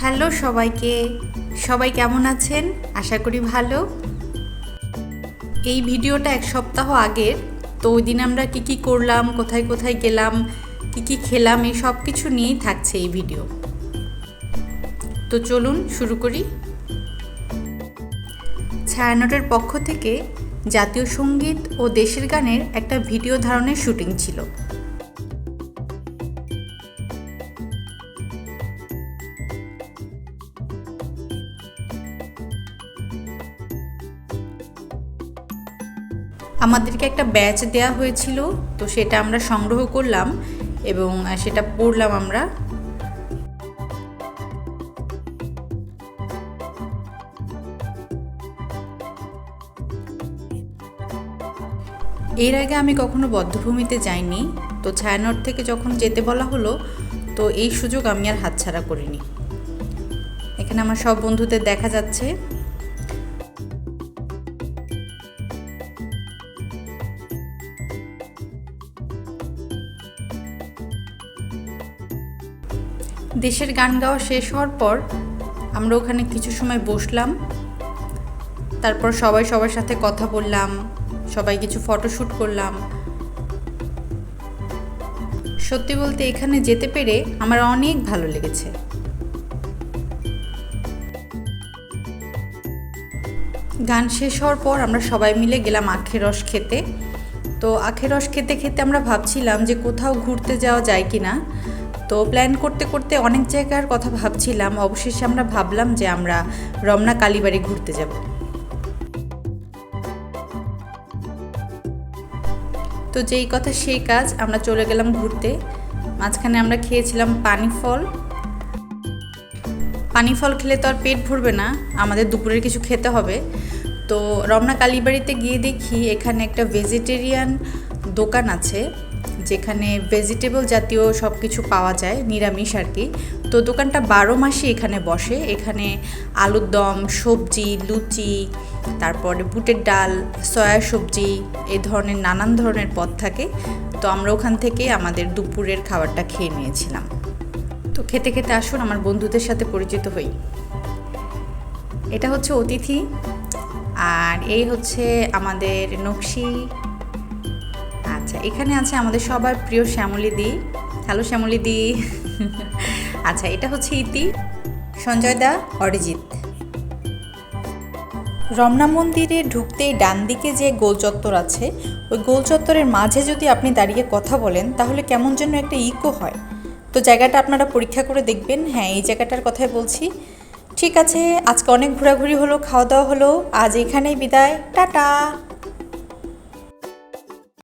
Hello সবাইকে। সবাই কেমন আছেন? আশা করি ভালো। এই ভিডিওটা এক সপ্তাহ আগের। তো ওই দিন আমরা কি কি করলাম, কোথায় কোথায় গেলাম, কি কি খেলাম, এই সব কিছু নিয়েই থাকছে এই ভিডিও। তো চলুন শুরু করি। ছায়ানটের পক্ষ থেকে জাতীয় সংগীত ও দেশের গানের একটা ভিডিও ধারণের শুটিং ছিল। আমাদেরকে একটা ব্যাচ দেয়া হয়েছিল, তো সেটা আমরা সংগ্রহ করলাম এবং সেটা পড়লাম আমরা। এর আগে আমি কখনো বদ্ধভূমিতে যাইনি, তো ছায়ানট থেকে যখন যেতে বলা হলো, তো এই সুযোগ আমি আর হাতছাড়া করিনি। এখানে আমার সব বন্ধুদের দেখা যাচ্ছে। দেশের গান গাওয়া শেষ হওয়ার পর আমরা ওখানে কিছু সময় বসলাম। তারপর সবাই সবার সাথে কথা বললাম, সবাই কিছু ফটোশ্যুট করলাম। সত্যি বলতে এখানে যেতে পেরে আমার অনেক ভালো লেগেছে। গান শেষ হওয়ার পর আমরা সবাই মিলে গেলাম আখের রস খেতে। তো আখের রস খেতে খেতে আমরা ভাবছিলাম যে কোথাও ঘুরতে যাওয়া যায় কি না তো প্ল্যান করতে করতে অনেক জায়গার কথা ভাবছিলাম। অবশেষে আমরা ভাবলাম যে আমরা রমনা কালীবাড়ি ঘুরতে যাব। তো যেই কথা সেই কাজ, আমরা চলে গেলাম ঘুরতে। মাঝখানে আমরা খেয়েছিলাম পানি ফল। পানি ফল খেলে তো আর পেট ভরবে না, আমাদের দুপুরের কিছু খেতে হবে। তো রমনা কালীবাড়িতে গিয়ে দেখি এখানে একটা ভেজিটেরিয়ান দোকান আছে যেখানে ভেজিটেবল জাতীয় সব কিছু পাওয়া যায়, নিরামিষ আর কি। তো দোকানটা বারো মাসই এখানে বসে। এখানে আলুর দম, সবজি, লুচি, তারপরে বুটের ডাল, সয়া সবজি এই ধরনের নানান ধরনের পদ থাকে। তো আমরা ওখান থেকে আমাদের দুপুরের খাবারটা খেয়ে নিয়েছিলাম। তো খেতে খেতে আসুন, আমার বন্ধুদের সাথে পরিচিত হই। এটা হচ্ছে অতিথি, আর এই হচ্ছে আমাদের নকশি আচ্ছা এখানে আছে আমাদের সবার প্রিয় শ্যামলী দি। হ্যালো শ্যামলী দি। আচ্ছা এটা হচ্ছে ইতি, সঞ্জয় দা, অরিজিৎ। রমনা মন্দিরে ঢুকতেই ডান দিকে যে গোল চত্বর আছে, ওই গোল চত্বরের মাঝে যদি আপনি দাঁড়িয়ে কথা বলেন, তাহলে কেমন যেন একটা ইকো হয়। তো জায়গাটা আপনারা পরীক্ষা করে দেখবেন। হ্যাঁ এই জায়গাটার কথাই বলছি। ঠিক আছে, আজকে অনেক ঘোরাঘুরি হলো, খাওয়া দাওয়া হলো। আজ এখানেই বিদায়। টাটা!